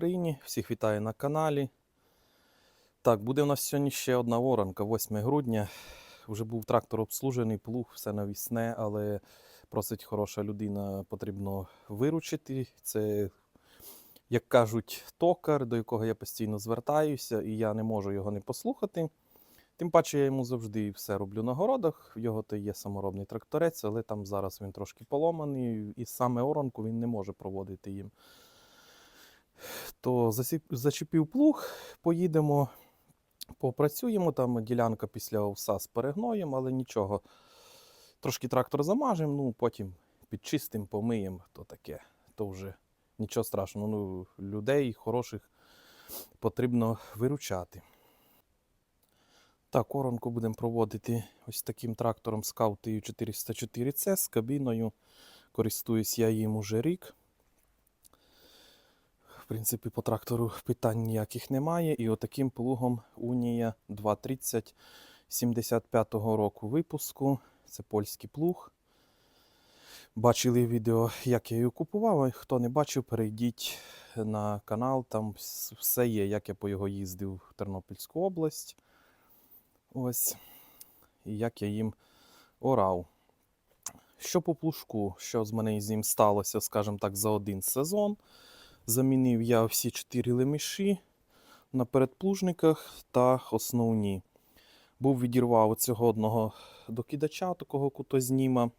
Україні! Всіх вітаю на каналі. Так, буде у нас сьогодні ще одна воронка, 8 грудня. Вже був трактор обслужений, плуг, все навісне, але просить хороша людина, потрібно виручити. Це, як кажуть, токар, до якого я постійно звертаюся, і я не можу його не послухати. Тим паче я йому завжди все роблю на городах. В його то є саморобний тракторець, але там зараз він трошки поломаний, і саме оранку він не може проводити їм то зачепив плуг, поїдемо, попрацюємо. Там ділянка після овса з перегноєм, але нічого. Трошки трактор замажемо, ну потім підчистимо, помиємо, то таке. То вже нічого страшного. Ну, людей хороших потрібно виручати. Так, оранку будемо проводити ось таким трактором Scout 404 c з кабіною. Користуюсь я їм уже рік. Принципі, по трактору питань ніяких немає. І отаким плугом Унія 230 75-го року випуску. Це польський плуг. Бачили відео, як я його купував. а Хто не бачив, перейдіть на канал. Там все є, як я по його їздив в Тернопільську область. Ось. І як я їм орав. Що по плужку, що з мене з ним сталося, скажімо так, за один сезон. Замінив я всі чотири леміші на передплужниках та основні. Був відірвав цього одного докидача, такого кутозніма.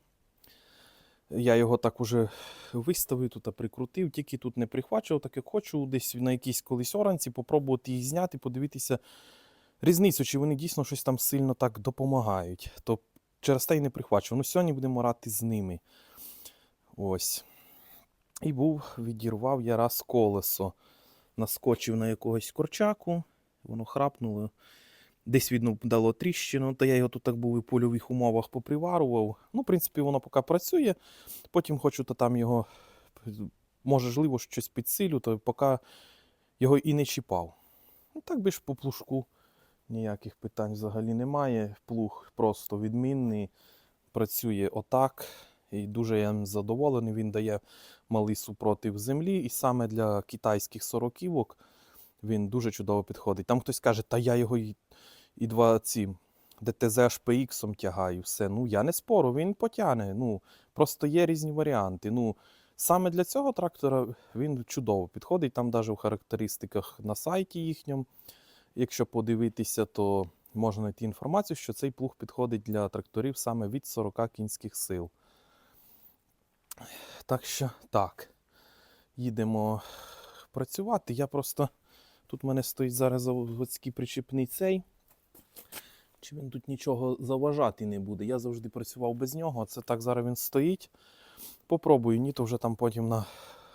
Я його так уже виставив тут, прикрутив, тільки тут не прихвачував, так як хочу десь на якійсь колись оранці попробувати їх зняти, подивитися різницю, чи вони дійсно щось там сильно так допомагають. То через те й не прихвачував. Ну, сьогодні будемо рати з ними. Ось. І був, відірвав я раз колесо. Наскочив на якогось корчаку, воно храпнуло. Десь видно дало тріщину, та я його тут так був і польових умовах поприварував. Ну, в принципі, воно поки працює. Потім хочу то там його, можливо, щось підсилю, то поки його і не чіпав. Ну, так ж по плужку ніяких питань взагалі немає. Плуг просто відмінний, працює отак. І дуже я задоволений. Він дає малий супротив землі, і саме для китайських сороківок він дуже чудово підходить. Там хтось каже, та я його і, і два ці ДТЗ HPX тягаю. Все. Ну я не спору, він потягне. Ну, просто є різні варіанти. Ну, саме для цього трактора він чудово підходить. Там навіть у характеристиках на сайті їхньому, якщо подивитися, то можна знайти інформацію, що цей плуг підходить для тракторів саме від 40 кінських сил. Так що так, їдемо працювати. Я просто. Тут в мене стоїть зараз заводський причіпний цей. Чи він тут нічого заважати не буде? Я завжди працював без нього. Це так зараз він стоїть. Попробую, ні, то вже там потім на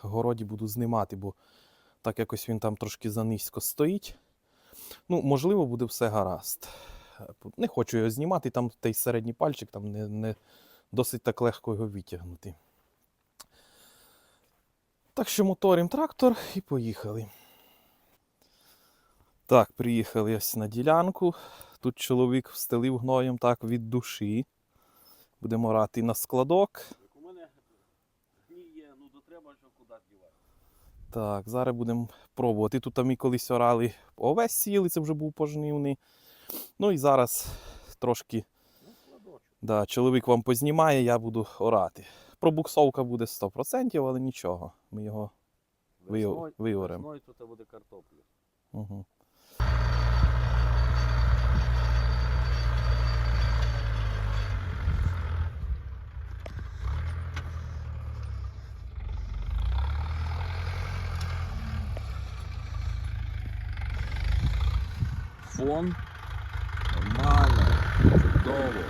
городі буду знімати, бо так якось він там трошки занизько стоїть. Ну, можливо, буде все гаразд. Не хочу його знімати, там той середній пальчик, там не, не досить так легко його витягнути. Так що моторим трактор і поїхали. Так, приїхали ось на ділянку. Тут чоловік встелив гноєм так від душі. Будемо рати на складок. У мене гніє, ну то треба, що куди дівати. Так, зараз будемо пробувати. Тут ми колись орали овес сіяли, це вже був пожнивний. Ну і зараз трошки Ну, да, чоловік вам познімає, я буду орати. Пробуксовка буде 100%, але нічого. Ми його. Ви- Весною- виорем. Весною тут буде картопля. Угу. Фон. Нормально. Чудово.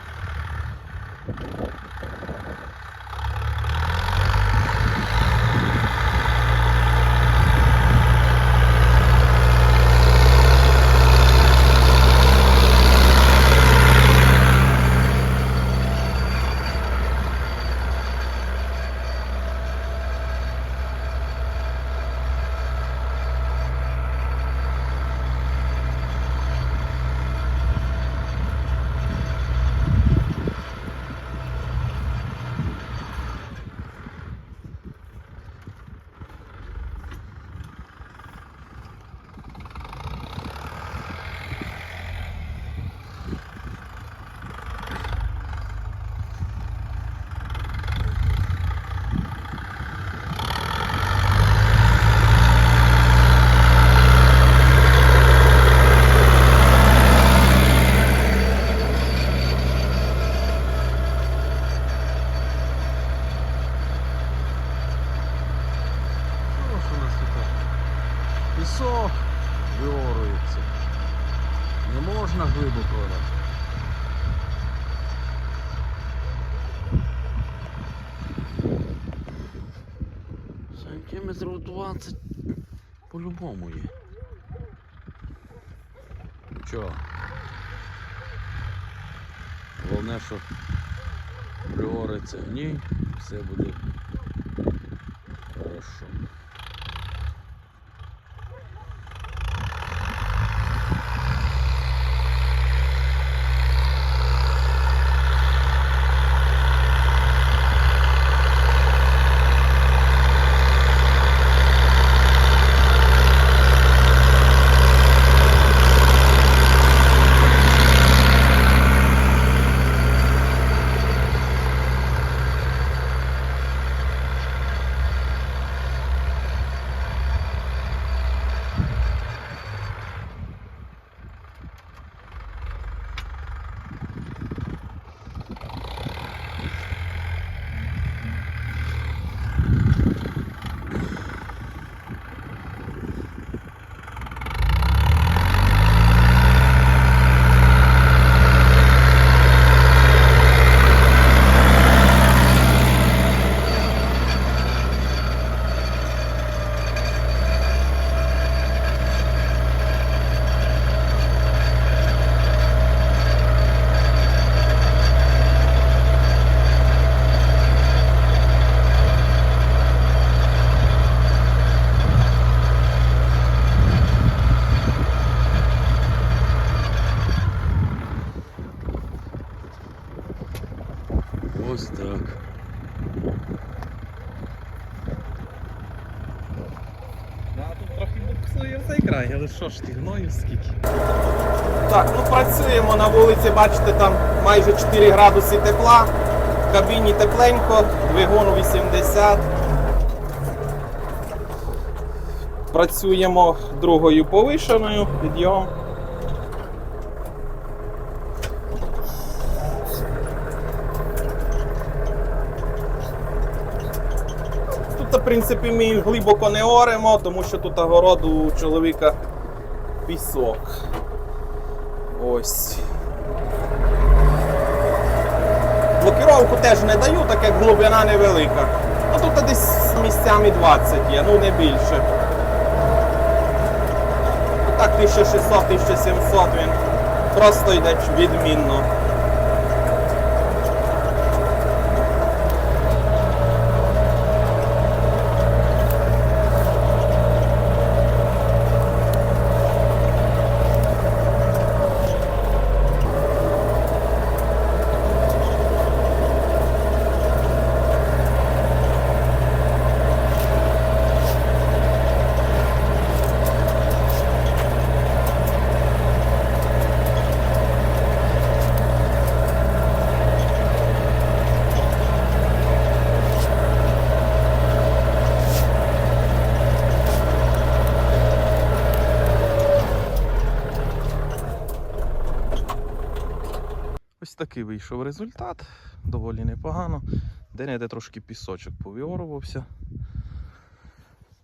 Сантиметрів 20 по-любому є. Чого? Головне, що пригориться в все буде хорошо. Ось так. тут трохи буксує але що ж ти гною скільки? Так, ну працюємо на вулиці, бачите, там майже 4 градуси тепла. В кабіні тепленько, двигун 80. Працюємо другою повишеною, підйом. Тут, в принципі, ми глибоко не оремо, тому що тут огороду у чоловіка пісок. Ось. Блокіровку теж не даю, так як глибина невелика. А тут десь місцями 20 є, ну не більше. Так 1600-1700 він просто йде відмінно. Ось такий вийшов результат, доволі непогано. Де-не-де трошки пісочок повіорувався.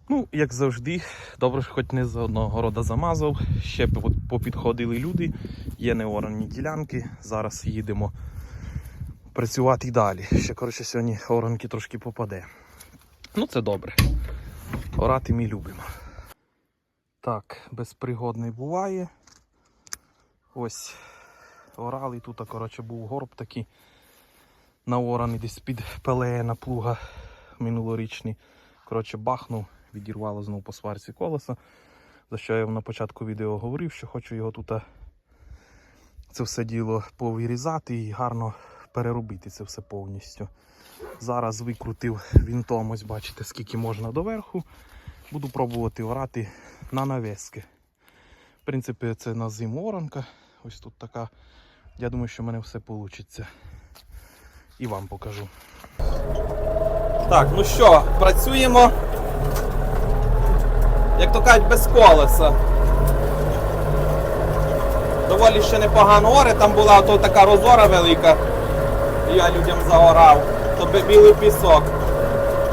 Ну, як завжди, добре, що хоч не з одного города замазав. Ще попідходили люди, є неорані ділянки. Зараз їдемо працювати далі. Ще, коротше, сьогодні оранки трошки попаде. Ну, це добре. Орати ми любимо. Так, безпригод не буває. Ось орали. Тут, коротше, був горб такий наораний десь під пелеєна плуга минулорічний. Коротше, бахнув, відірвало знову по сварці колеса. За що я на початку відео говорив, що хочу його тут це все діло повирізати і гарно переробити це все повністю. Зараз викрутив вінтом, ось бачите, скільки можна доверху. Буду пробувати орати на навески. В принципі, це на зиму оранка. Ось тут така. Я думаю, що в мене все вийде. І вам покажу. Так, ну що, працюємо. Як то кажуть, без колеса. Доволі ще непогано оре, там була ото така розора велика. Я людям заорав. То білий пісок.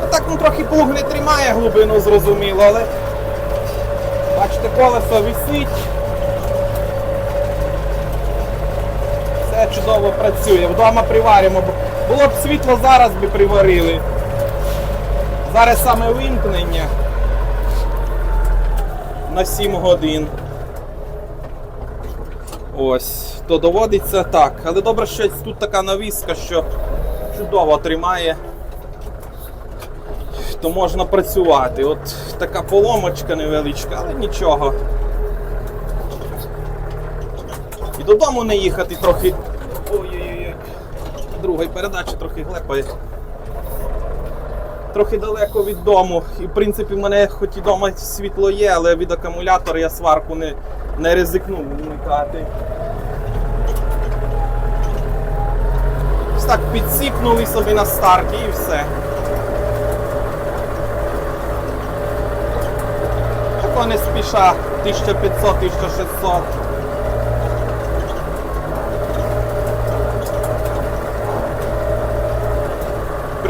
А так ну трохи плуг не тримає глибину, зрозуміло, але. бачите, колесо висить. Все чудово працює. Вдома приваримо. Було б світло, зараз би приварили. Зараз саме вимкнення на 7 годин. Ось, то доводиться так. Але добре, що тут така навіска, що чудово тримає. То можна працювати. От така поломочка невеличка, але нічого. І додому не їхати трохи. Другої передачі трохи глепає. Трохи далеко від дому. І в принципі в мене хоч і вдома світло є, але від акумулятора я сварку не, не ризикнув вмикати. Так підсипнули собі на старті і все. Тако не спіша 1500-1600.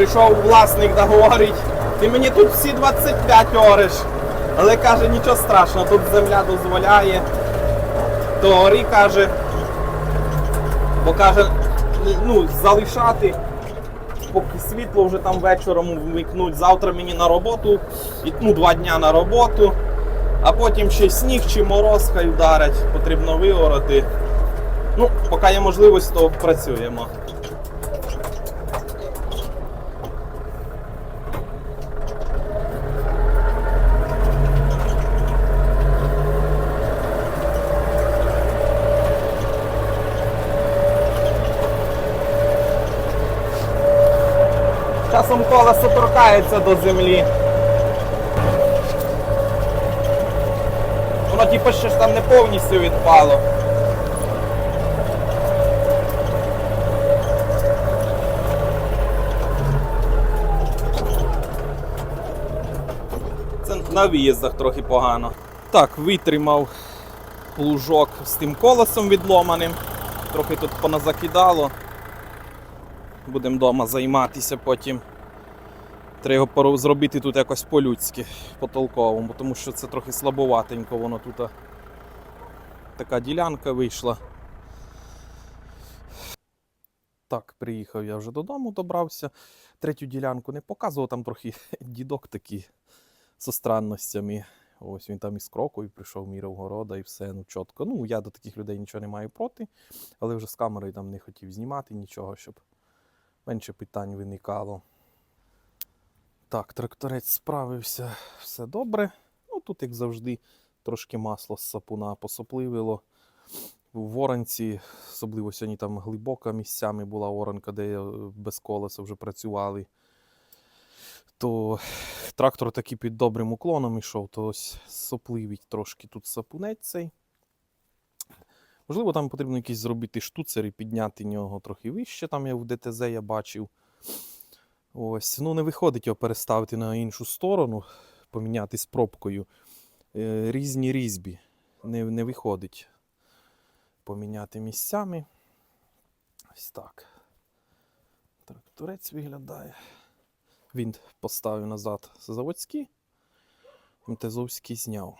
Прийшов власник да говорить, ти мені тут всі 25 ориш. Але каже, нічого страшного, тут земля дозволяє. То ори каже, бо каже, ну, залишати, поки світло вже там вечором вмикнуть. Завтра мені на роботу, ну, два дня на роботу, а потім ще сніг чи мороз хай вдарять, потрібно виорати. Ну, поки є можливість, то працюємо. Часом колесо торкається до землі. Воно типу ще ж там не повністю відпало. Це на виїздах трохи погано. Так, витримав лужок з тим колесом відломаним. Трохи тут поназакидало. Будемо вдома займатися потім. Треба його зробити тут якось по-людськи, по-толковому, тому що це трохи слабоватенько воно тут. Така ділянка вийшла. Так, приїхав я вже додому, добрався. Третю ділянку не показував, там трохи дідок такий зі странностями. Ось він там із крокою прийшов міряв города і все, ну чітко. Ну, я до таких людей нічого не маю проти, але вже з камерою там не хотів знімати нічого, щоб менше питань виникало. Так, тракторець справився, все добре. Ну тут, як завжди, трошки масло з сапуна посопливило. В воронці, особливо сьогодні там глибока місцями була воронка, де е, без колеса вже працювали. То трактор такий під добрим уклоном ішов, то ось сопливить трошки тут сапунець цей. Можливо, там потрібно якісь зробити штуцер і підняти нього трохи вище. Там я в ДТЗ я бачив. Ось, ну не виходить його переставити на іншу сторону, поміняти з пробкою. Е, різні різьбі. Не, не виходить поміняти місцями. Ось так. Тракторець виглядає. Він поставив назад заводський, МТЗовський зняв.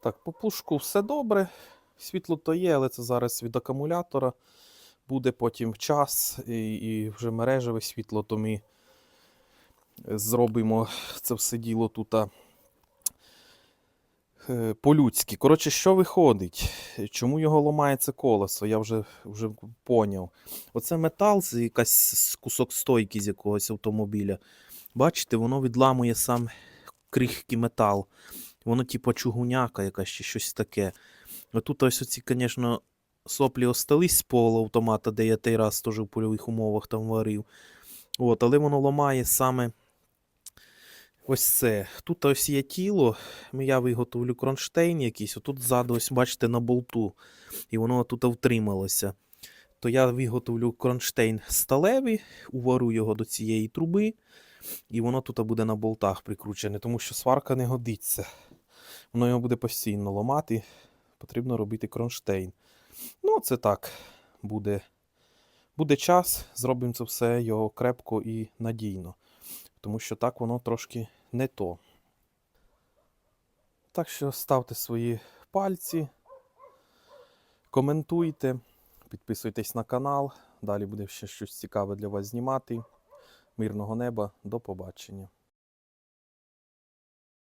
Так, по пушку все добре. Світло то є, але це зараз від акумулятора. Буде потім час і, і вже мережеве світло, то ми зробимо це все діло тут е, по-людськи. Коротше, що виходить? Чому його ламається колесо? Я вже, вже поняв. Оце метал, якась кусок стойки з якогось автомобіля. Бачите, воно відламує сам крихкий метал. Воно типу чугуняка якась чи щось таке. Отут ось оці, звісно, соплі остались з полуавтомата, де я той раз теж в польових умовах там варив. От, але воно ламає саме ось це. Тут ось є тіло. Я виготовлю кронштейн якийсь. Отут ззаду, ось бачите, на болту. І воно тут втрималося. То я виготовлю кронштейн сталевий, увару його до цієї труби, і воно тут буде на болтах прикручене, тому що сварка не годиться. Воно його буде постійно ламати. Потрібно робити кронштейн. Ну, це так буде. Буде час, зробимо це все його крепко і надійно. Тому що так воно трошки не то. Так що ставте свої пальці, коментуйте, підписуйтесь на канал. Далі буде ще щось цікаве для вас знімати. Мирного неба, до побачення.